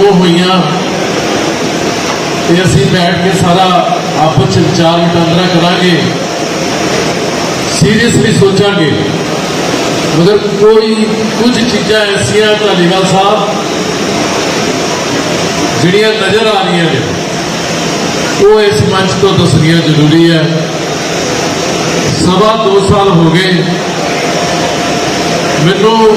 ਜੋ ਹੋਈਆਂ। ਤੇ ਅਸੀਂ ਬੈਠ ਕੇ ਸਾਰਾ ਆਪਸ ਚ ਵਿਚਾਰ ਵਟਾਂਦਰਾ ਕਰਾਂਗੇ। ਸੀਰੀਅਸਲੀ ਸੋਚਾਂਗੇ। ਮਗਰ ਕੋਈ ਕੁਝ ਚੀਜ਼ਾਂ ਐਸੀਆਂ ਧਾਲੀਵਾਲ ਸਾਹਿਬ ਜਿਹੜੀਆਂ ਨਜ਼ਰ ਆ ਰਹੀਆਂ ਨੇ, ਉਹ ਇਸ ਮੰਚ ਤੋਂ ਦੱਸਣੀਆਂ ਜ਼ਰੂਰੀ ਹੈ। ਸਵਾ ਦੋ ਸਾਲ ਹੋ ਗਏ। ਮੈਨੂੰ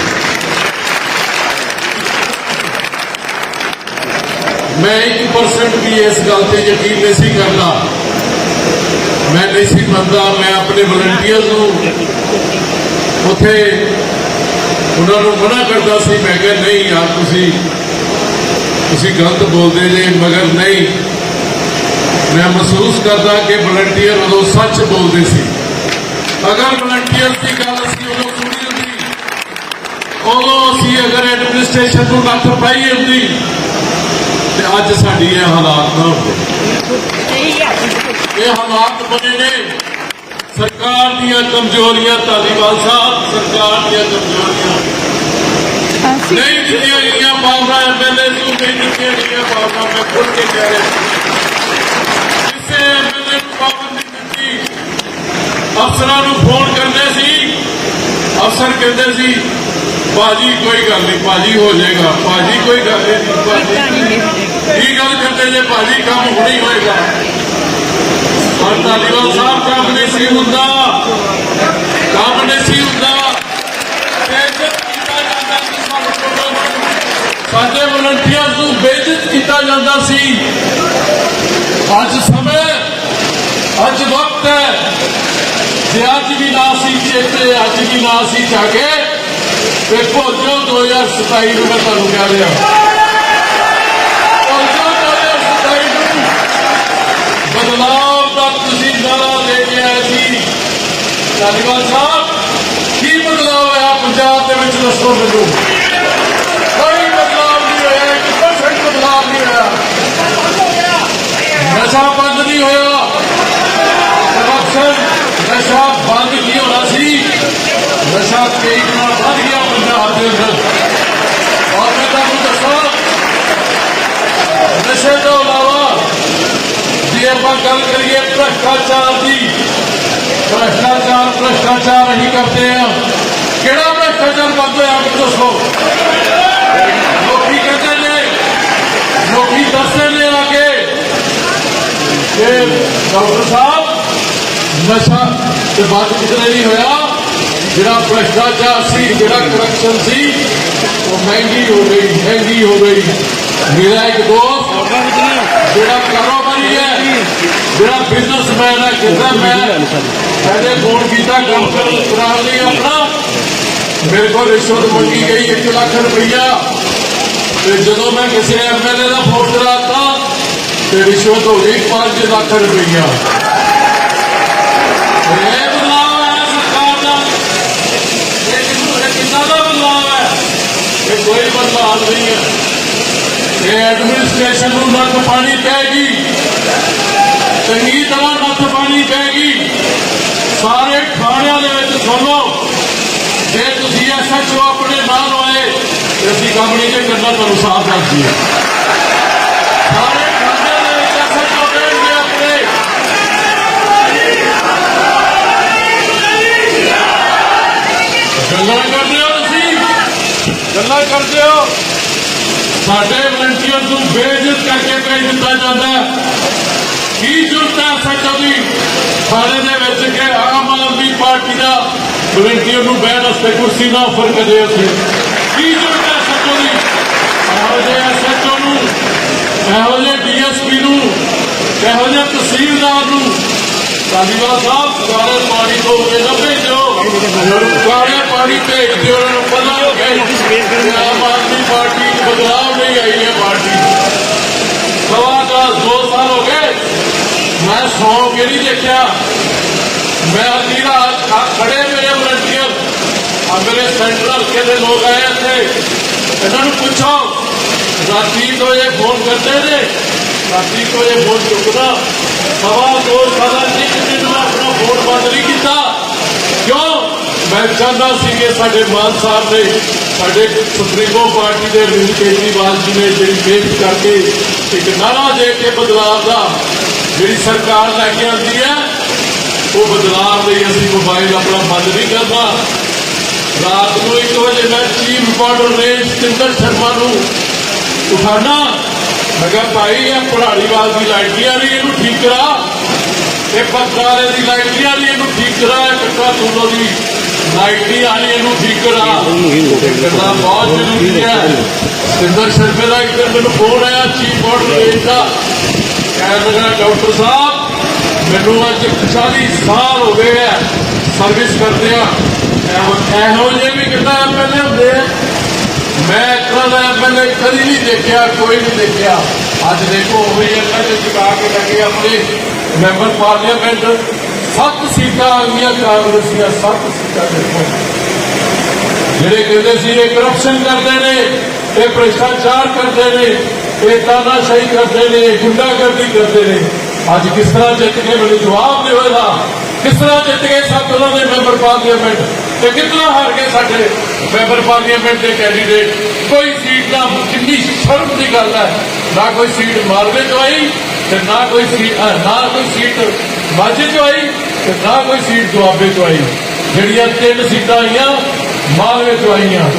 ਮੈਂ 1% ਵੀ ਇਸ ਗੱਲ ਤੇ ਯਕੀਨ ਨਹੀਂ ਸੀ ਕਰਦਾ। ਮੈਂ ਨਹੀਂ ਸੀ ਮੰਨਦਾ, ਮੈਂ ਆਪਣੇ ਵਲੰਟੀਅਰਸ ਨੂੰ ਉਥੇ ਉਹਨਾਂ ਨੂੰ ਮਨਾ ਕਰਦਾ ਸੀ। ਮੈਂ ਕਿਹਾ, ਨਹੀਂ ਯਾਰ, ਤੁਸੀਂ ਤੁਸੀਂ ਗਲਤ ਬੋਲਦੇ ਜੇ, ਮਗਰ ਨਹੀਂ। ਮੈਂ ਮਹਿਸੂਸ ਕਰਦਾ ਕਿ ਵਲੰਟੀਅਰ ਉਦੋਂ ਸੱਚ ਬੋਲਦੇ ਸੀ। ਅਗਰ ਵਲੰਟੀਅਰ ਦੀ ਗੱਲ ਅਸੀਂ ਉਦੋਂ ਸੁਣੀ ਹੁੰਦੀ, ਉਦੋਂ ਅਸੀਂ ਅਗਰ ਐਡਮਿਨਿਸਟ੍ਰੇਸ਼ਨ ਨੂੰ ਨੱਥ ਪਾਈ ਹੁੰਦੀ ਅੱਜ ਸਾਡੀ ਇਹ ਹਾਲਾਤ ਨਾ ਹੁੰਦੇ ਇਹ ਹਾਲਾਤ ਬਣੇ ਨੇ। ਸਰਕਾਰ ਦੀਆਂ ਕਮਜ਼ੋਰੀਆਂ ਧਾਲੀਵਾਲ ਸਾਹਿਬ ਸਰਕਾਰ ਦੀਆਂ ਕਮਜ਼ੋਰੀਆਂ। ਨਹੀਂ ਦਿੱਤੀਆਂ ਗਈਆਂ ਪਾਵਰਾਂ ਐਮਐਲਏ ਨੂੰ ਨਹੀਂ ਦਿੱਤੀਆਂ ਗਈਆਂ ਪਾਵਰਾਂ ਮੈਂ ਖੁੱਲ ਕੇ ਕਹਿ ਰਿਹਾ। ਕਿਸੇ ਐਮਐਲਏ ਨੂੰ ਪਾਵਰ ਨਹੀਂ ਦਿੱਤੀ ਅਫਸਰਾਂ ਨੂੰ ਫੋਨ ਕਰਦੇ ਸੀ। ਅਫਸਰ ਕਹਿੰਦੇ ਸੀ ਬਾਜੀ ਕੋਈ ਗੱਲ ਨਹੀਂ ਬਾਜੀ ਹੋ ਜਾਏਗਾ। ਬਾਜੀ ਕੋਈ ਗੱਲ ਨਹੀਂ ਬਾਜੀ ਕੀ ਗੱਲ ਕਰਦੇ ਜੇ ਬਾਜੀ ਕੰਮ ਹੁਣੇ ਹੀ ਹੋਏਗਾ। ਪਰ ਧਾਲੀਵਾਲ ਸਾਹਿਬ ਕੰਮ ਨਹੀਂ ਸੀ ਹੁੰਦਾ। ਕੰਮ ਨਹੀਂ ਸੀ ਹੁੰਦਾ। ਬੇਇੱਜ਼ਤ ਕੀਤਾ ਜਾਂਦਾ ਸੀ ਸਾਡੇ ਕੋਲੋਂ। ਸਾਡੇ ਵਲੰਟੀਅਰਸ ਨੂੰ ਬੇਇੱਜ਼ਤ ਕੀਤਾ ਜਾਂਦਾ ਸੀ। ਅੱਜ ਸਮੇਂ ਅੱਜ ਵਕਤ ਹੈ। ਜੇ ਅੱਜ ਵੀ ਨਾ ਸੀ ਚੇਤੇ ਅੱਜ ਵੀ ਨਾ ਸੀ ਜਾਗੇ ਤੇ ਭੋਜੋ 2027 ਨੂੰ ਮੈਂ ਤੁਹਾਨੂੰ ਕਹਿ ਰਿਹਾ ਭੋਜੋ 2027 ਨੂੰ ਬਦਲਾਵ ਦਾ ਤੁਸੀਂ ਨਾਰਾ ਲੈ ਕੇ ਆਏ ਸੀ ਧੰਨਵਾਦ ਸਾਹਿਬ ਕੀ ਬਦਲਾਵ ਹੋਇਆ ਪੰਜਾਬ ਦੇ ਵਿੱਚ ਦੱਸੋ ਮੈਨੂੰ ਕੋਈ ਬਦਲਾਵ ਨਹੀਂ ਹੋਇਆ ਇੱਕ ਪਰਸੈਂਟ ਬਦਲਾਵ ਨਹੀਂ ਹੋਇਆ ਨਸ਼ਾ ਬੰਦ ਨਹੀਂ ਹੋਇਆ ਕਰਪਸ਼ਨ ਨਸ਼ਾ ਬੰਦ ਕੀ ਹੋਣਾ ਸੀ ਨਸ਼ਾ ਕਈ ਗੁਣਾ ਵੱਧ ਗਿਆ ਪੰਜਾਬ ਦੇ ਅੰਦਰ ਔਰ ਮੈਂ ਤੁਹਾਨੂੰ ਦੱਸਾਂ ਨਸ਼ੇ ਤੋਂ ਇਲਾਵਾ ਜੇ ਆਪਾਂ ਗੱਲ ਕਰੀਏ ਭ੍ਰਸ਼ਟਾਚਾਰ ਦੀ ਭ੍ਰਸ਼ਟਾਚਾਰ ਭ੍ਰਸ਼ਟਾਚਾਰ ਅਸੀਂ ਕਰਦੇ ਆ ਕਿਹੜਾ ਭ੍ਰਸ਼ਟਾਚਾਰ ਬੰਦ ਹੋਇਆ ਮੈਨੂੰ ਦੱਸੋ ਲੋਕੀ ਕਹਿੰਦੇ ਨੇ ਲੋਕੀ ਦੱਸਦੇ ਨੇ ਆ ਕੇ ਕਿ ਡਾਕਟਰ ਸਾਹਿਬ ਨਸ਼ਾ ਤੇ ਬਾਤ ਕਿਤੇ ਨਹੀਂ ਹੋਇਆ ਜਿਹੜਾ ਭ੍ਰਿਸ਼ਟਾਚਾਰ ਸੀ, ਜਿਹੜਾ ਕਰਪਸ਼ਨ ਸੀ, ਉਹ ਮਹਿੰਗੀ ਹੋ ਗਈ, ਮਹਿੰਗੀ ਹੋ ਗਈ। ਮੇਰਾ ਇੱਕ ਦੋਸਤ ਜਿਹੜਾ ਕਾਰੋਬਾਰੀ ਹੈ, ਜਿਹੜਾ ਬਿਜ਼ਨਸਮੈਨ ਹੈ ਕਹਿੰਦਾ ਮੈਂ ਪਹਿਲੇ ਫੋਨ ਕੀਤਾ ਕੰਮ ਕਰਾਉਣ ਲਈ ਆਪਣਾ। ਮੇਰੇ ਕੋਲ ਰਿਸ਼ਵਤ ਮੰਗੀ ਗਈ 1 ਲੱਖ ਰੁਪਈਆ। ਤੇ ਜਦੋਂ ਮੈਂ ਕਿਸੇ ਐਮਐਲਏ ਦਾ ਫੋਨ ਕਰਾਤਾ, ਤੇ ਰਿਸ਼ਵਤ ਹੋ ਗਈ 5 ਲੱਖ ਰੁਪਈਆ। ਕੋਈ ਬਦਲਾਅ ਇਹ ਐਡਮਿਨਿਸਟ੍ਰੇਸ਼ਨ ਨੂੰ ਨੱਥ ਪਾਣੀ ਪੈਗੀ ਚੰਗੀ ਤਰ੍ਹਾਂ ਨੱਥ ਪਾਣੀ ਪੈਗੀ ਸਾਰੇ ਥਾਣਿਆਂ ਦੇ ਵਿੱਚ ਸੁਣੋ, ਜੇ ਤੁਸੀਂ ਐਸਐਚਓ ਆਪਣੇ ਨਾਲ ਹੋਏ, ਤੇ ਅਸੀਂ ਕੰਮ ਨਹੀਂ ਤੇ ਕਰਨਾ ਤੁਹਾਨੂੰ ਸਾਫ਼ ਦੱਸ ਦਈਏ। ਸਾਰੇ ਥਾਣਿਆਂ ਦੇ ਵਿੱਚ ਐਸਐਚਓ ਬੈਠੇ ਆਪਣੇ। ਗੱਲਾਂ ਕਰਦੇ ਹੋ? ਗੱਲਾਂ ਕਰਦੇ ਹੋ। ਸਾਡੇ ਵਲੰਟੀਅਰ ਨੂੰ ਬੇਇੱਜ਼ਤ ਕਰਕੇ ਭੇਜ ਦਿੱਤਾ ਜਾਂਦਾ ਕੀ ਜ਼ਰੂਰਤ ਹੈ ਸੱਚੋ ਦੀ? ਦੇ ਵਿੱਚ ਕਿ ਆਮ ਆਦਮੀ ਪਾਰਟੀ ਦਾ ਵਲੰਟੀਅਰ ਨੂੰ ਬੈਠ ਵਾਸਤੇ ਕੁਰਸੀ ਨਾ ਆਫਰ ਕਰੇ ਅਸੀਂ ਕੀ ਜ਼ਰੂਰਤ ਹੈ ਸੱਚੋ ਦੀ? ਇਹੋ ਜਿਹੇ ਐਸਐਚਓ ਨੂੰ, ਇਹੋ ਜਿਹੇ ਡੀਐਸਪੀ ਨੂੰ, ਇਹੋ ਜਿਹੇ ਤਹਿਸੀਲਦਾਰ ਨੂੰ ਧਾਲੀਵਾਲ ਸਾਹਿਬ। ਸਾਰੇ ਪਾਣੀ ਤੋਂ ਕੇ ਨਾ ਭੇਜੋ। ਸਾਰੇ ਪਾਣੀ ਭੇਜ ਦਿਓ। ਉਹਨਾਂ ਨੂੰ ਆਮ ਆਦਮੀ ਪਾਰਟੀ ਚ ਬਦਲਾਅ ਨਹੀਂ ਆਈ ਹੈ ਪਾਰਟੀ। ਸਵਾ ਦਾ ਦੋ ਸਾਲ ਹੋ ਗਏ। ਮੈਂ ਸੌ ਕੇ ਨਹੀਂ ਦੇਖਿਆ। ਮੈਂ ਅੱਧੀ ਖੜੇ ਮੇਰੇ ਵਲੰਟੀਅਰ ਆ ਮੇਰੇ ਸੈਂਟਰ ਹਲਕੇ ਦੇ ਲੋਕ ਆਏ ਇੱਥੇ। ਇਹਨਾਂ ਨੂੰ ਪੁੱਛੋ, ਰਾਤੀ ਤੋਂ ਇਹ ਫੋਨ ਕਰਦੇ ਨੇ। ਰਾਤੀ ਤੋਂ ਇਹ ਫੋਨ ਚੁੱਕਦਾ। ਸਵਾ ਦੋ ਸਾਲਾਂ ਚ ਇੱਕ ਦਿਨ ਮੈਂ ਆਪਣਾ ਫੋਨ ਬੰਦ ਨਹੀਂ ਕੀਤਾ। ਕਿਉਂ? ਮੈਂ ਚਾਹੁੰਦਾ ਸੀ ਕਿ ਸਾਡੇ ਮਾਨ ਸਾਹਿਬ ਨੇ ਸਾਡੇ ਸੁਪਰੀਮੋ ਪਾਰਟੀ ਦੇ ਅਰਵਿੰਦ ਕੇਜਰੀਵਾਲ ਜੀ ਨੇ ਜਿਹੜੀ ਮਿਹਨਤ ਕਰਕੇ ਇੱਕ ਨਾਰਾ ਦੇ ਕੇ ਬਦਲਾਅ ਦਾ ਜਿਹੜੀ ਸਰਕਾਰ ਲੈ ਕੇ ਆਉਂਦੀ ਹੈ, ਉਹ ਬਦਲਾਅ ਲਈ ਅਸੀਂ ਮੋਬਾਈਲ ਆਪਣਾ ਬੰਦ ਨਹੀਂ ਕਰਨਾ। ਰਾਤ ਨੂੰ 1 ਵਜੇ ਮੈਂ chief reporter range Satinder Sharma ਨੂੰ ਉਠਾਣਾ ਮੈਂ ਕਿਹਾ, ਭਾਈ, ਇਹ ਪੜਾੜੀਵਾਲ ਦੀ ਲਾਈਟੀਆਂ ਨਹੀਂ ਇਹਨੂੰ ਠੀਕ ਕਰਾ। ਇਹ ਪੱਤਰਾਲੇ ਦੀ ਲਾਈਟੀਆਂ ਨਹੀਂ ਇਹਨੂੰ ਠੀਕ ਕਰਾ। ਇਹ ਕੱਟਾ ਤੂਲੋ ਦੀ ਲਾਈਟੀ ਆਣੀ ਇਹਨੂੰ ਠੀਕ ਕਰਾ। ਕਰਨਾ ਬਹੁਤ ਜ਼ਰੂਰੀ ਹੈ। ਸਤਿੰਦਰ ਸ਼ਰਮੇ ਦਾ ਇੱਕ ਮੈਨੂੰ ਫੋਨ ਆਇਆ ਚੀਫ ਰਿਪੋਰਟਰ ਰੇਂਜ ਦਾ ਕਹਿਣ ਲੱਗਾ, ਡਾਕਟਰ ਸਾਹਿਬ, ਮੈਨੂੰ ਅੱਜ 40 ਸਾਲ ਹੋ ਗਏ ਹੈ ਸਰਵਿਸ ਕਰਦੇ ਆ ਇਹੋ ਜਿਹੇ ਵੀ ਕਿੰਨਾ ਐਮਐਲਏ ਹੁੰਦੇ ਆ? ਮੈਂ ਇਤਨਾ ਦਾ ਐਮਐਲਏ ਕਦੀ ਨਹੀਂ ਦੇਖਿਆ, ਕੋਈ ਨਹੀਂ ਦੇਖਿਆ। ਅੱਜ ਦੇਖੋ, ਉਹ ਐਮਐਲਏ ਚੁਕਾ ਕੇ ਲੱਗੇ ਆਪਣੇ ਮੈਂਬਰ ਪਾਰਲੀਮੈਂਟ। ਸੱਤ ਸੀਟਾਂ ਆ ਗਈਆਂ ਕਾਂਗਰਸੀਆਂ ਸੱਤ ਸੀਟਾਂ ਦੇਖੋ। ਜਿਹੜੇ ਕਹਿੰਦੇ ਸੀ ਇਹ ਕਰਪਸ਼ਨ ਕਰਦੇ ਨੇ, ਇਹ ਭ੍ਰਿਸ਼ਟਾਚਾਰ ਕਰਦੇ ਨੇ, ਇਹ ਤਾਨਾਸ਼ਾਹੀ ਕਰਦੇ ਨੇ, ਇਹ ਗੁੰਡਾਗਰਦੀ ਕਰਦੇ ਨੇ। ਅੱਜ ਕਿਸ ਤਰ੍ਹਾਂ ਜਿੱਤ ਕੇ ਮੈਨੂੰ ਜਵਾਬ ਦਿਓ ਇਹਦਾ। ਕਿਸ ਤਰ੍ਹਾਂ ਜਿੱਤ ਗਏ? ਸਭ ਉਹਨਾਂ ਦੇ ਮੈਂਬਰ ਪਾਰਲੀਮੈਂਟ ਤੇ ਕਿੰਨਾ ਹਾਰ ਗਏ ਸਾਡੇ ਮੈਂਬਰ ਪਾਰਲੀਮੈਂਟ ਦੇ ਕੈਂਡੀਡੇਟ ਕੋਈ ਸੀਟ ਨਾ, ਕਿੰਨੀ ਸ਼ਰਮ ਦੀ ਗੱਲ ਹੈ। ਨਾ ਕੋਈ ਸੀਟ ਮਾਲਵੇ ਤੋਂ ਆਈ ਤੇ ਨਾ ਕੋਈ ਸੀਟ ਨਾ ਕੋਈ ਸੀਟ ਮਾਝੇ ਤੋਂ ਆਈ ਤੇ ਨਾ ਕੋਈ ਸੀਟ ਦੁਆਬੇ ਤੋਂ ਆਈ। ਜਿਹੜੀਆਂ ਤਿੰਨ ਸੀਟਾਂ ਆਈਆਂ, ਮਾਲਵੇ ਤੋਂ ਆਈਆਂ।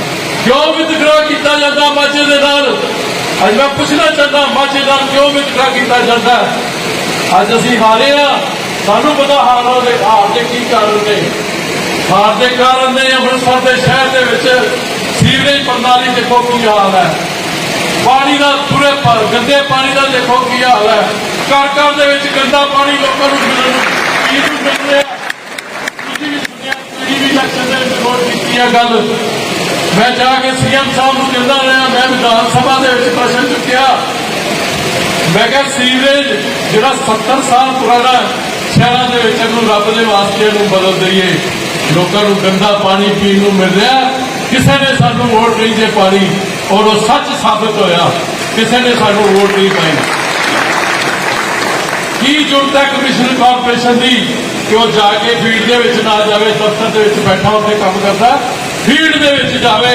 ਕਿਉਂ ਵਿਤਕਰਾ ਕੀਤਾ ਜਾਂਦਾ ਮਾਝੇ ਦੇ ਨਾਲ? ਅੱਜ ਮੈਂ ਪੁੱਛਣਾ ਚਾਹੁੰਦਾ, ਮਾਝੇ ਨਾਲ ਕਿਉਂ ਵਿਤਕਰਾ ਕੀਤਾ ਜਾਂਦਾ? ਅੱਜ ਅਸੀਂ ਹਾਰੇ ਆ। ਸਾਨੂੰ ਪਤਾ ਹਾਰਾਂ ਦੇ ਹਾਰ ਦੇ ਕੀ ਕਾਰਨ ਨੇ। ਹਾਰ ਦੇ ਕਾਰਨ ਨੇ ਅੰਮ੍ਰਿਤਸਰ ਦੇ ਸ਼ਹਿਰ ਦੇ ਵਿੱਚ ਸੀਵਰੇਜ ਪ੍ਰਣਾਲੀ ਦੇਖੋ ਕੀ ਹਾਲ ਹੈ। ਪਾਣੀ ਦਾ ਪੂਰੇ ਪਰ ਗੰਦੇ ਪਾਣੀ ਦਾ ਦੇਖੋ ਕੀ ਹਾਲ ਹੈ। ਘਰ ਘਰ ਦੇ ਵਿੱਚ ਗੰਦਾ ਪਾਣੀ ਲੋਕਾਂ ਨੂੰ ਮਿਲਣ ਨੂੰ ਨੂੰ ਮਿਲ ਰਿਹਾ ਤੁਸੀਂ ਵੀ ਸੁਣਿਆ, ਤੁਸੀਂ ਵੀ ਇਲੈਕਸ਼ਨ ਦੇ ਵਿੱਚ ਨੋਟ ਕੀਤੀ ਹੈ ਗੱਲ। ਮੈਂ ਜਾ ਕੇ ਸੀਐਮ ਸਾਹਿਬ ਨੂੰ ਕਹਿੰਦਾ ਰਿਹਾ, ਮੈਂ ਵਿਧਾਨ ਸਭਾ ਦੇ ਵਿੱਚ ਪ੍ਰਸ਼ਨ ਚੁੱਕਿਆ। ਮੈਂ ਕਿਹਾ, ਸੀਵਰੇਜ ਜਿਹੜਾ 70 ਸਾਲ ਪੁਰਾਣਾ ਸ਼ਹਿਰਾਂ ਦੇ ਵਿੱਚ ਇਹਨੂੰ ਰੱਬ ਦੇ ਵਾਸਤੇ ਇਹਨੂੰ ਬਦਲ ਦਈਏ। ਲੋਕਾਂ ਨੂੰ ਗੰਦਾ ਪਾਣੀ ਪੀਣ ਨੂੰ ਮਿਲ ਰਿਹਾ ਕਿਸੇ ਨੇ ਸਾਨੂੰ ਵੋਟ ਨਹੀਂ ਜੇ ਪਾਣੀ। ਔਰ ਉਹ ਸੱਚ ਸਾਬਤ ਹੋਇਆ ਕਿਸੇ ਨੇ ਸਾਨੂੰ ਵੋਟ ਨਹੀਂ ਪਾਈ ਕੀ ਜ਼ਰੂਰਤ ਹੈ ਕਮਿਸ਼ਨ ਕਾਰਪੋਰੇਸ਼ਨ ਦੀ ਕਿ ਉਹ ਜਾ ਕੇ ਫੀਲਡ ਦੇ ਵਿੱਚ ਨਾ ਜਾਵੇ ਦਫ਼ਤਰ ਦੇ ਵਿੱਚ ਬੈਠਾ ਉੱਥੇ ਕੰਮ ਕਰਦਾ ਫੀਲਡ ਦੇ ਵਿੱਚ ਜਾਵੇ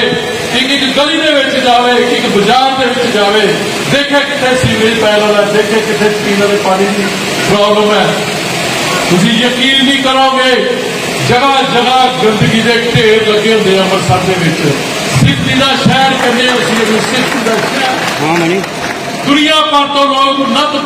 ਇੱਕ ਇੱਕ ਗਲੀ ਦੇ ਵਿੱਚ ਜਾਵੇ ਇੱਕ ਇੱਕ ਬਾਜ਼ਾਰ ਦੇ ਵਿੱਚ ਜਾਵੇ ਦੇਖੇ ਕਿੱਥੇ ਸੀਵਰੇਜ ਪੈਣ ਵਾਲਾ ਦੇਖੇ ਕਿੱਥੇ ਪੀਣ ਵਾਲੇ ਪਾਣੀ ਦੀ ਪ੍ਰੋਬਲਮ ਹੈ ਤੁਸੀਂ ਯਕੀਨ ਨਹੀਂ ਕਰੋਗੇ ਜਗ੍ਹਾ ਜਗ੍ਹਾ ਗੰਦਗੀ ਦੇ ਢੇਰ ਲੱਗੇ ਹੁੰਦੇ ਆ ਅੰਮ੍ਰਿਤਸਰ ਦੇ ਵਿੱਚ ਸਿੱਧੀ ਦਾ ਸ਼ਹਿਰ ਕਹਿੰਦੇ ਅਸੀਂ ਇਹਨੂੰ ਸਿੱਧੀ ਦਾ ਸ਼ਹਿਰ ਹਾਂ ਮਣੀ ਦੁਨੀਆ ਭਰ ਤੋਂ ਲੋਕ ਨੱਤ